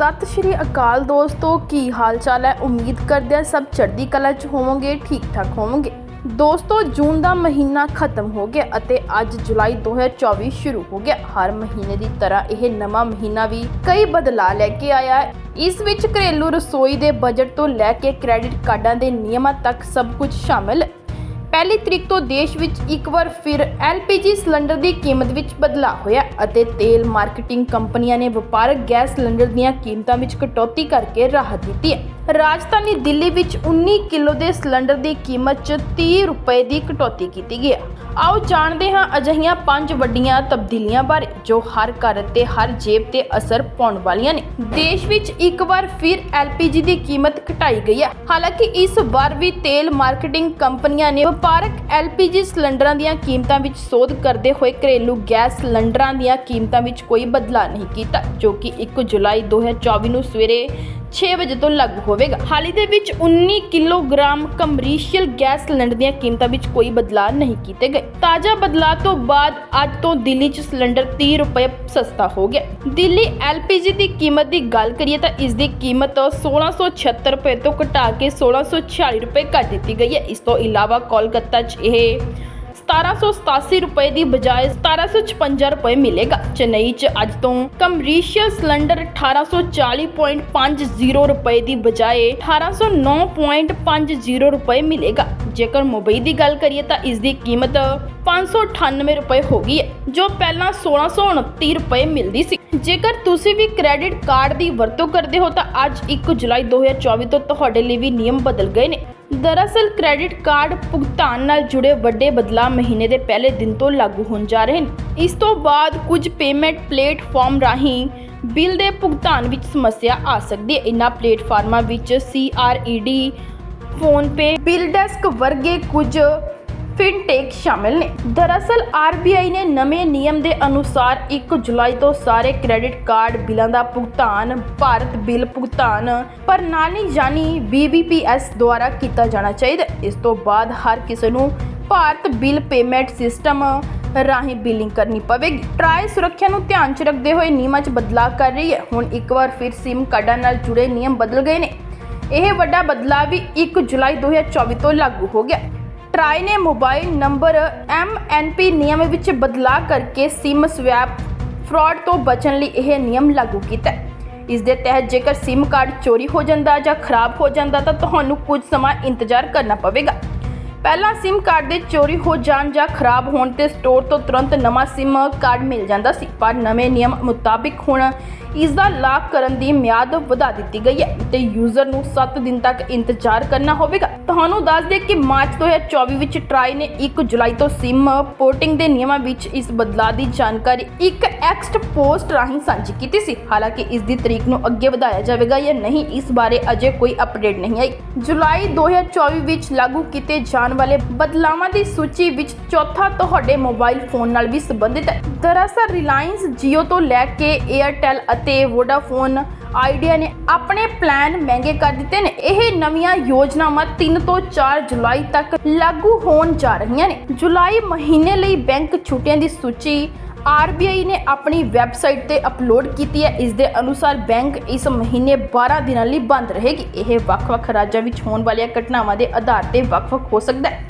ਸਤਿ ਸ਼੍ਰੀ ਅਕਾਲ ਦੋਸਤੋ, ਕੀ ਹਾਲ ਚਾਲ ਹੈ? ਉਮੀਦ ਕਰਦੇ ਹਾਂ ਸਭ ਚੜ੍ਹਦੀ ਕਲਾ 'ਚ ਹੋਵੋਗੇ ਠੀਕ ਠਾਕ ਹੋਵੋਗੇ। ਦੋਸਤੋ, ਜੂਨ ਦਾ ਮਹੀਨਾ ਖਤਮ ਹੋ ਗਿਆ ਅਤੇ ਅੱਜ ਜੁਲਾਈ 2024 ਸ਼ੁਰੂ ਹੋ ਗਿਆ। ਹਰ ਮਹੀਨੇ ਦੀ ਤਰ੍ਹਾਂ ਇਹ ਨਵਾਂ ਮਹੀਨਾ ਵੀ ਕਈ ਬਦਲਾਅ ਲੈ ਕੇ ਆਇਆ ਹੈ। ਇਸ ਵਿੱਚ ਘਰੇਲੂ ਰਸੋਈ ਦੇ ਬਜਟ ਤੋਂ ਲੈ ਕੇ ਕ੍ਰੈਡਿਟ ਕਾਰਡਾਂ ਦੇ ਨਿਯਮਾਂ ਤੱਕ ਸਭ ਕੁਝ ਸ਼ਾਮਿਲ ਹੈ। ਪਹਿਲੀ ਤਰੀਕ ਤੋਂ ਦੇਸ਼ ਵਿੱਚ ਇੱਕ ਵਾਰ ਫਿਰ LPG ਸਿਲੰਡਰ ਦੀ ਕੀਮਤ ਵਿੱਚ ਬਦਲਾਅ ਹੋਇਆ ਅਤੇ ਤੇਲ ਮਾਰਕੀਟਿੰਗ ਕੰਪਨੀਆਂ ਨੇ ਵਪਾਰਕ ਗੈਸ ਸਿਲੰਡਰ ਦੀਆਂ ਕੀਮਤਾਂ ਵਿੱਚ ਕਟੌਤੀ ਕਰਕੇ ਰਾਹਤ ਦਿੱਤੀ ਹੈ। ਰਾਜਧਾਨੀ ਦਿੱਲੀ ਵਿੱਚ 19 ਕਿਲੋ ਦੇ ਸਿਲੰਡਰ ਦੀ ਕੀਮਤ 'ਚ 30 ਰੁਪਏ ਦੀ ਕਟੌਤੀ ਕੀਤੀ ਗਈ ਹੈ। ਆਓ ਜਾਣਦੇ ਹਾਂ ਅਜਿਹੀਆਂ ਪੰਜ ਵੱਡੀਆਂ ਤਬਦੀਲੀਆਂ ਬਾਰੇ, ਜੋ ਹਰ ਘਰ ਤੇ ਹਰ ਜੇਬ ਤੇ ਅਸਰ ਪਾਉਣ ਵਾਲੀਆਂ ਨੇ। ਦੇਸ਼ ਵਿੱਚ ਇੱਕ ਵਾਰ ਫਿਰ LPG ਦੀ ਕੀਮਤ ਘਟਾਈ ਗਈ ਹੈ। ਹਾਲਾਂਕਿ ਇਸ ਵਾਰ ਵੀ ਤੇਲ ਮਾਰਕੀਟਿੰਗ ਕੰਪਨੀਆਂ ਨੇ ਵਪਾਰਕ LPG ਸਿਲੰਡਰਾਂ ਦੀਆਂ ਕੀਮਤਾਂ ਵਿੱਚ ਸੋਧ ਕਰਦੇ ਹੋਏ ਘਰੇਲੂ ਗੈਸ ਸਿਲੰਡਰਾਂ ਦੀਆਂ ਕੀਮਤਾਂ ਵਿੱਚ ਕੋਈ ਬਦਲਾਅ ਨਹੀਂ ਕੀਤਾ, ਜੋ ਕਿ 1 ਜੁਲਾਈ 2024 ਨੂੰ ਸਵੇਰੇ 6 ਵਜੇ ਤੋਂ ਲਾਗੂ ਹੋਵੇਗਾ। ਹਾਲ ਹੀ ਦੇ ਵਿੱਚ 19 ਕਿਲੋਗ੍ਰਾਮ ਕਮਰਸ਼ੀਅਲ ਗੈਸ ਸਿਲੰਡਰ ਦੀਆਂ ਕੀਮਤਾਂ ਵਿੱਚ ਕੋਈ ਬਦਲਾਅ ਨਹੀਂ ਕੀਤੇ ਗਏ। ਤਾਜ਼ਾ ਬਦਲਾਅ ਤੋਂ ਬਾਅਦ ਅੱਜ ਤੋਂ ਦਿੱਲੀ 'ਚ ਸਿਲੰਡਰ 30 ਰੁਪਏ ਸਸਤਾ ਹੋ ਗਿਆ। ਦਿੱਲੀ LPG ਦੀ ਕੀਮਤ ਦੀ ਗੱਲ ਕਰੀਏ ਤਾਂ ਇਸ ਦੀ ਕੀਮਤ 1676 ਰੁਪਏ ਤੋਂ ਘਟਾ ਕੇ 1646 ਰੁਪਏ ਕਰ ਦਿੱਤੀ ਗਈ ਹੈ। ਇਸ ਤੋਂ ਇਲਾਵਾ ਕੋਲਕਾਤਾ 'ਚ ਇਹ 1787 ਰੁਪਏ ਦੀ ਬਜਾਏ 1756 ਰੁਪਏ ਮਿਲੇਗਾ। ਚੇਨਈ 'ਚ ਅੱਜ ਤੋਂ ਕਮਰਸ਼ੀਅਲ ਸਿਲੰਡਰ 1840.50 ਰੁਪਏ ਦੀ ਬਜਾਏ 1809.50 ਰੁਪਏ ਮਿਲੇਗਾ। ਜੇਕਰ ਮੁੰਬਈ ਦੀ ਗੱਲ ਕਰੀਏ ਤਾਂ ਇਸ ਦੀ ਕੀਮਤ 598 ਰੁਪਏ ਹੋ ਗਈ ਹੈ, ਜੋ ਪਹਿਲਾਂ 1629 ਰੁਪਏ ਮਿਲਦੀ ਸੀ। ਜੇਕਰ ਤੁਸੀਂ ਵੀ ਕ੍ਰੈਡਿਟ ਕਾਰਡ ਦੀ ਵਰਤੋਂ ਕਰਦੇ ਹੋ ਤਾਂ ਅੱਜ 1 ਜੁਲਾਈ 2024 ਤੋਂ ਤੁਹਾਡੇ ਲਈ ਵੀ ਨਿਯਮ ਬਦਲ ਗਏ ਨੇ। ਦਰਅਸਲ ਕ੍ਰੈਡਿਟ ਕਾਰਡ ਭੁਗਤਾਨ ਨਾਲ ਜੁੜੇ ਵੱਡੇ ਬਦਲਾਅ ਮਹੀਨੇ ਦੇ ਪਹਿਲੇ ਦਿਨ ਤੋਂ ਲਾਗੂ ਹੋਣ ਜਾ ਰਹੇ ਨੇ ਇਸ ਤੋਂ ਬਾਅਦ ਕੁਝ ਪੇਮੈਂਟ ਪਲੇਟਫਾਰਮ ਰਾਹੀਂ ਬਿੱਲ ਦੇ ਭੁਗਤਾਨ ਵਿੱਚ ਸਮੱਸਿਆ ਆ ਸਕਦੀ ਹੈ। ਇਨ੍ਹਾਂ ਪਲੇਟਫਾਰਮਾਂ ਵਿੱਚ CRED ਫੋਨਪੇ ਬਿਲ ਡੈਸਕ ਵਰਗੇ ਕੁਝ ਫਿਨਟੇਕ ਸ਼ਾਮਿਲ ਨੇ। ਦਰਅਸਲ RBI ਨੇ ਨਵੇਂ ਨਿਯਮ ਦੇ ਅਨੁਸਾਰ 1 ਜੁਲਾਈ ਤੋਂ ਸਾਰੇ ਕ੍ਰੈਡਿਟ ਕਾਰਡ ਬਿੱਲਾਂ ਦਾ ਭੁਗਤਾਨ, ਭਾਰਤ ਬਿੱਲ ਭੁਗਤਾਨ ਪ੍ਰਣਾਲੀ ਯਾਨੀ BBPS ਦੁਆਰਾ ਕੀਤਾ ਜਾਣਾ ਚਾਹੀਦਾ। ਇਸ ਤੋਂ ਬਾਅਦ ਹਰ ਕਿਸੇ ਨੂੰ ਭਾਰਤ ਬਿੱਲ ਪੇਮੈਂਟ ਸਿਸਟਮ ਰਾਹੀਂ ਬਿਲਿੰਗ ਕਰਨੀ ਪਵੇਗੀ। ਟਰਾਈ ਸੁਰੱਖਿਆ ਨੂੰ ਧਿਆਨ 'ਚ ਰੱਖਦੇ ਹੋਏ ਨਿਯਮਾਂ 'ਚ ਬਦਲਾਅ ਕਰ ਰਹੀ ਹੈ। ਹੁਣ ਇੱਕ ਵਾਰ ਫਿਰ SIM ਕਾਰਡਾਂ ਨਾਲ ਜੁੜੇ ਨਿਯਮ ਬਦਲ ਗਏ ਨੇ। ਇਹ ਵੱਡਾ ਬਦਲਾਅ ਵੀ 1 ਜੁਲਾਈ 2024 ਤੋਂ ਲਾਗੂ ਹੋ ਗਿਆ। ਟਰਾਈ ਨੇ ਮੋਬਾਈਲ ਨੰਬਰ MNP ਨਿਯਮ ਵਿੱਚ ਬਦਲਾਅ ਕਰਕੇ SIM ਸਵੈਪ ਫਰਾਡ ਤੋਂ ਬਚਣ ਲਈ ਇਹ ਨਿਯਮ ਲਾਗੂ ਕੀਤਾ ਹੈ। ਇਸ ਦੇ ਤਹਿਤ ਜੇਕਰ SIM ਕਾਰਡ ਚੋਰੀ ਹੋ ਜਾਂਦਾ ਜਾਂ ਖਰਾਬ ਹੋ ਜਾਂਦਾ ਤਾਂ ਤੁਹਾਨੂੰ ਕੁਝ ਸਮਾਂ ਇੰਤਜ਼ਾਰ ਕਰਨਾ ਪਵੇਗਾ। ਪਹਿਲਾਂ SIM ਕਾਰਡ ਦੇ ਚੋਰੀ ਹੋ ਜਾਣ ਜਾਂ ਖਰਾਬ ਹੋਣ ਤੇ ਸਟੋਰ ਤੋਂ ਤੁਰੰਤ ਨਵਾਂ SIM ਕਾਰਡ ਮਿਲ ਜਾਂਦਾ ਸੀ, ਪਰ ਨਵੇਂ ਨਿਯਮ ਮੁਤਾਬਿਕ ਹੁਣ ਇਸ ਦਾ ਲਾਭ ਕਰਨ ਦੀ ਮਿਆਦ ਵਧਾ ਦਿੱਤੀ ਗਈ ਹੈ ਤੇ ਯੂਜ਼ਰ ਨੂੰ 7 ਦਿਨ ਤੱਕ ਇੰਤਜ਼ਾਰ ਕਰਨਾ ਹੋਵੇਗਾ। ਤੁਹਾਨੂੰ ਦੱਸ ਦੇ ਕਿ ਮਾਰਚ 2024 ਵਿੱਚ ਟਰਾਈ ਨੇ 1 ਜੁਲਾਈ ਤੋਂ SIM ਪੋਰਟਿੰਗ ਦੇ ਨਿਯਮਾਂ ਵਿੱਚ ਇਸ ਬਦਲਾਅ ਦੀ ਜਾਣਕਾਰੀ ਇੱਕ ਐਕਸਟ ਪੋਸਟ ਰਾਹੀਂ ਸਾਂਝੀ ਕੀਤੀ ਸੀ। ਹਾਲਾਂਕਿ ਇਸ ਦੀ ਤਰੀਕ ਨੂੰ ਅੱਗੇ ਵਧਾਇਆ ਜਾਵੇਗਾ ਜਾਂ ਨਹੀਂ, ਇਸ ਬਾਰੇ ਅਜੇ ਕੋਈ ਅਪਡੇਟ ਨਹੀਂ ਆਈ। ਜੁਲਾਈ 2024 ਵਿੱਚ ਲਾਗੂ ਕੀਤੇ ਜਾਣ ਵਾਲੇ ਬਦਲਾਵਾਂ ਦੀ ਸੂਚੀ ਵਿੱਚ ਚੌਥਾ ਤੁਹਾਡੇ ਮੋਬਾਈਲ ਫੋਨ ਨਾਲ ਵੀ ਸੰਬੰਧਿਤ ਹੈ। ਦਰਅਸਲ ਰਿਲਾਇੰਸ Jio ਤੋਂ ਲੈ ਕੇ Airtel ਅਤੇ Vodafone ਆਈਡੀਆ ਨੇ ਆਪਣੇ ਪਲਾਨ ਮਹਿੰਗੇ ਕਰ ਦਿੱਤੇ ਨੇ। ਇਹ ਨਵੀਆਂ ਯੋਜਨਾਵਾਂ 3 ਤੋਂ 4 ਜੁਲਾਈ ਤੱਕ ਲਾਗੂ ਹੋਣ ਜਾ ਰਹੀਆਂ ਨੇ। ਜੁਲਾਈ ਮਹੀਨੇ ਲਈ ਬੈਂਕ ਛੁੱਟੀਆਂ ਦੀ ਸੂਚੀ RBI ਨੇ ਆਪਣੀ ਵੈਬਸਾਈਟ ਤੇ ਅਪਲੋਡ ਕੀਤੀ ਹੈ। ਇਸ ਦੇ ਅਨੁਸਾਰ ਬੈਂਕ ਇਸ ਮਹੀਨੇ 12 ਦਿਨਾਂ ਲਈ ਬੰਦ ਰਹੇਗੀ। ਇਹ ਵੱਖ-ਵੱਖ ਰਾਜਾਂ ਵਿੱਚ ਹੋਣ ਵਾਲੀਆਂ ਘਟਨਾਵਾਂ ਦੇ ਆਧਾਰ ਤੇ ਵੱਖ-ਵੱਖ ਹੋ ਸਕਦਾ ਹੈ।